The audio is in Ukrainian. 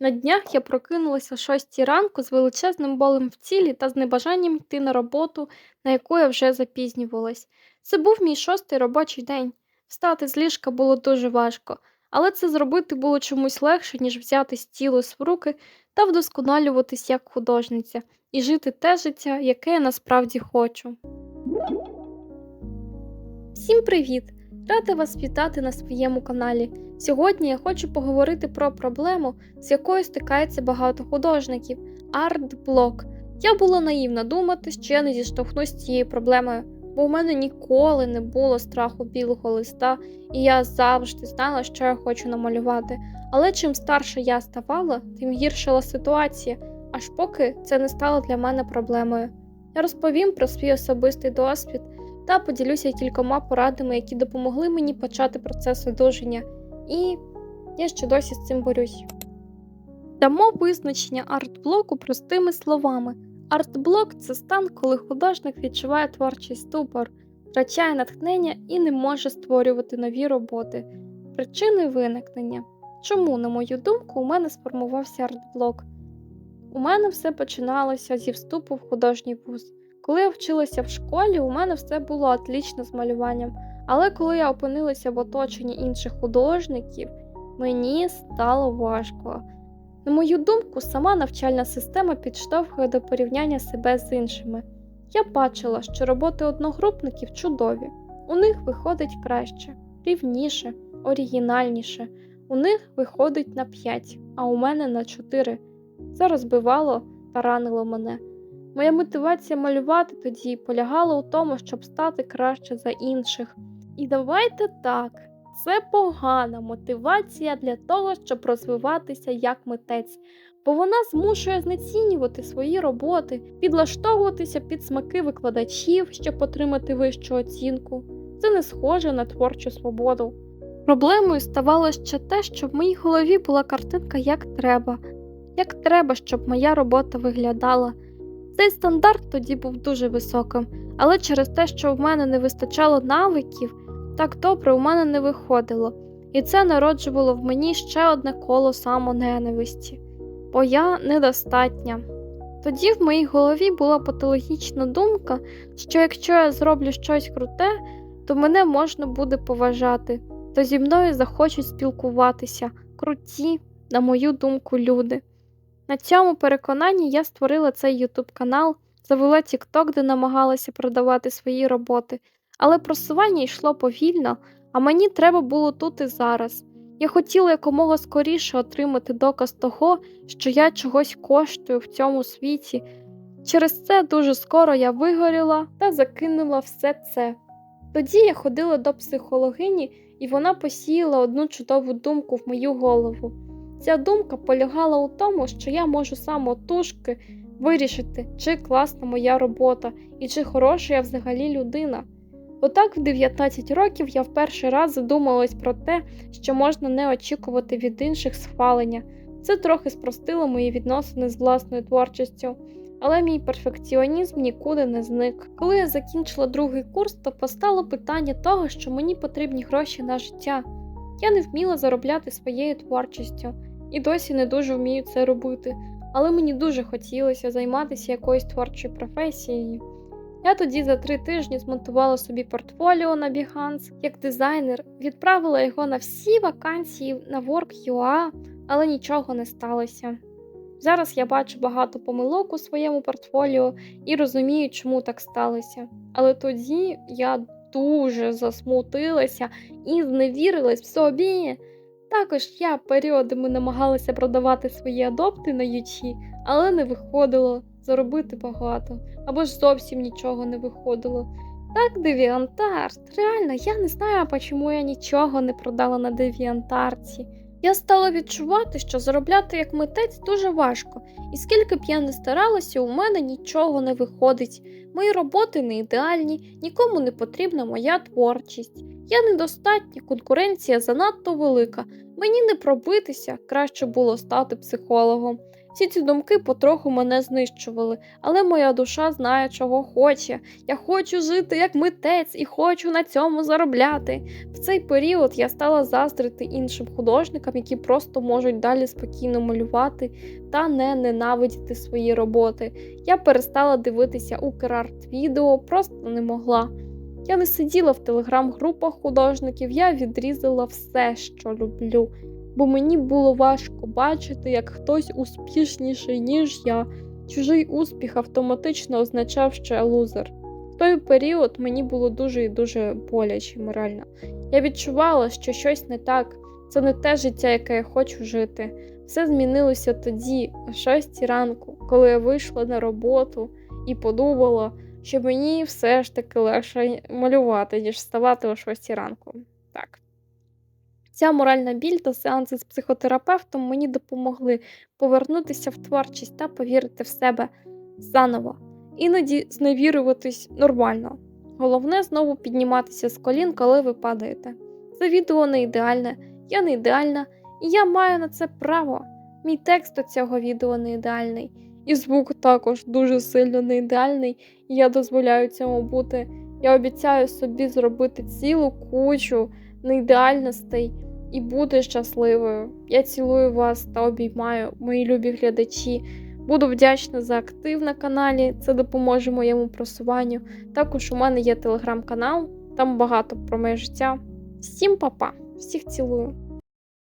На днях я прокинулася о 6 ранку з величезним болем в тілі та з небажанням йти на роботу, на яку я вже запізнювалась. Це був мій шостий робочий день. Встати з ліжка було дуже важко, але це зробити було чомусь легше, ніж взяти стілус в руки та вдосконалюватись як художниця і жити те життя, яке я насправді хочу. Всім привіт! Рада вас вітати на своєму каналі. Сьогодні я хочу поговорити про проблему, з якою стикається багато художників арт-блок. Я була наївна думати, що я не зіштовхнусь з цією проблемою, бо у мене ніколи не було страху білого листа, і я завжди знала, що я хочу намалювати. Але чим старше я ставала, тим гіршила ситуація, аж поки це не стало для мене проблемою. Я розповім про свій особистий досвід та поділюся кількома порадами, які допомогли мені почати процес одужання, і я ще досі з цим борюсь. Дамо визначення арт-блоку простими словами. Арт-блок це стан, коли художник відчуває творчий ступор, втрачає натхнення і не може створювати нові роботи. Причини виникнення. Чому, на мою думку, у мене сформувався арт-блок? У мене все починалося зі вступу в художній вуз. Коли я вчилася в школі, у мене все було отлічно з малюванням, але коли я опинилася в оточенні інших художників, мені стало важко. На мою думку, сама навчальна система підштовхує до порівняння себе з іншими. Я бачила, що роботи одногрупників чудові, у них виходить краще, рівніше, оригінальніше, у них виходить на 5, а у мене на 4. Це розбивало та ранило мене. Моя мотивація малювати тоді полягала у тому, щоб стати краще за інших. І давайте так, це погана мотивація для того, щоб розвиватися як митець, бо вона змушує знецінювати свої роботи, підлаштовуватися під смаки викладачів, щоб отримати вищу оцінку. Це не схоже на творчу свободу. Проблемою ставало ще те, що в моїй голові була картинка як треба, як треба, щоб моя робота виглядала. Цей стандарт тоді був дуже високим, але через те, що в мене не вистачало навиків, так добре у мене не виходило, і це народжувало в мені ще одне коло самоненависті, бо я недостатня. Тоді в моїй голові була патологічна думка, що якщо я зроблю щось круте, то мене можна буде поважати, то зі мною захочуть спілкуватися, круті, на мою думку, люди. На цьому переконанні я створила цей YouTube канал, завела TikTok, де намагалася продавати свої роботи, але просування йшло повільно, а мені треба було тут і зараз. Я хотіла якомога скоріше отримати доказ того, що я чогось коштую в цьому світі. Через це дуже скоро я вигоріла та закинула все це. Тоді я ходила до психологині, і вона посіяла одну чудову думку в мою голову. Ця думка полягала у тому, що я можу самотужки вирішити, чи класна моя робота і чи хороша я взагалі людина. Отак, в 19 років я в перший раз задумалась про те, що можна не очікувати від інших схвалення. Це трохи спростило мої відносини з власною творчістю, але мій перфекціонізм нікуди не зник. Коли я закінчила другий курс, то постало питання того, що мені потрібні гроші на життя. Я не вміла заробляти своєю творчістю і досі не дуже вмію це робити, але мені дуже хотілося займатися якоюсь творчою професією. Я тоді за три тижні змонтувала собі портфоліо на Behance як дизайнер, відправила його на всі вакансії на Work.ua, але нічого не сталося. Зараз я бачу багато помилок у своєму портфоліо і розумію, чому так сталося. Але тоді я дуже засмутилася і зневірилась в собі. Також я періодами намагалася продавати свої адопти на ючі, але не виходило заробити багато, або ж зовсім нічого не виходило. Так, девіантарт, реально, я не знаю, чому я нічого не продала на девіантарці. Я стала відчувати, що заробляти як митець дуже важко, і скільки б я не старалася, у мене нічого не виходить. Мої роботи не ідеальні, нікому не потрібна моя творчість. Я недостатня, конкуренція занадто велика. Мені не пробитися, краще було стати психологом. Всі ці думки потроху мене знищували, але моя душа знає, чого хоче. Я хочу жити як митець і хочу на цьому заробляти. В цей період я стала заздрити іншим художникам, які просто можуть далі спокійно малювати та не ненавидіти свої роботи. Я перестала дивитися Украрт відео, просто не могла. Я не сиділа в телеграм-групах художників, я відрізала все, що люблю, бо мені було важко бачити, як хтось успішніший, ніж я. Чужий успіх автоматично означав, що я лузер. В той період мені було дуже і дуже боляче морально. Я відчувала, що щось не так, це не те життя, яке я хочу жити. Все змінилося тоді, о 6 ранку, коли я вийшла на роботу і подумала, що мені все ж таки легше малювати, ніж вставати о 6 ранку. Так. Ця моральна біль та сеанси з психотерапевтом мені допомогли повернутися в творчість та повірити в себе заново. Іноді зневірюватись нормально. Головне знову підніматися з колін, коли ви падаєте. Це відео не ідеальне, я не ідеальна, і я маю на це право. Мій текст до цього відео не ідеальний, і звук також дуже сильно не ідеальний, і я дозволяю цьому бути. Я обіцяю собі зробити цілу кучу неідеальностей і бути щасливою. Я цілую вас та обіймаю, мої любі глядачі. Буду вдячна за актив на каналі, це допоможе моєму просуванню. Також у мене є телеграм-канал, там багато про моє життя. Всім па-па, всіх цілую!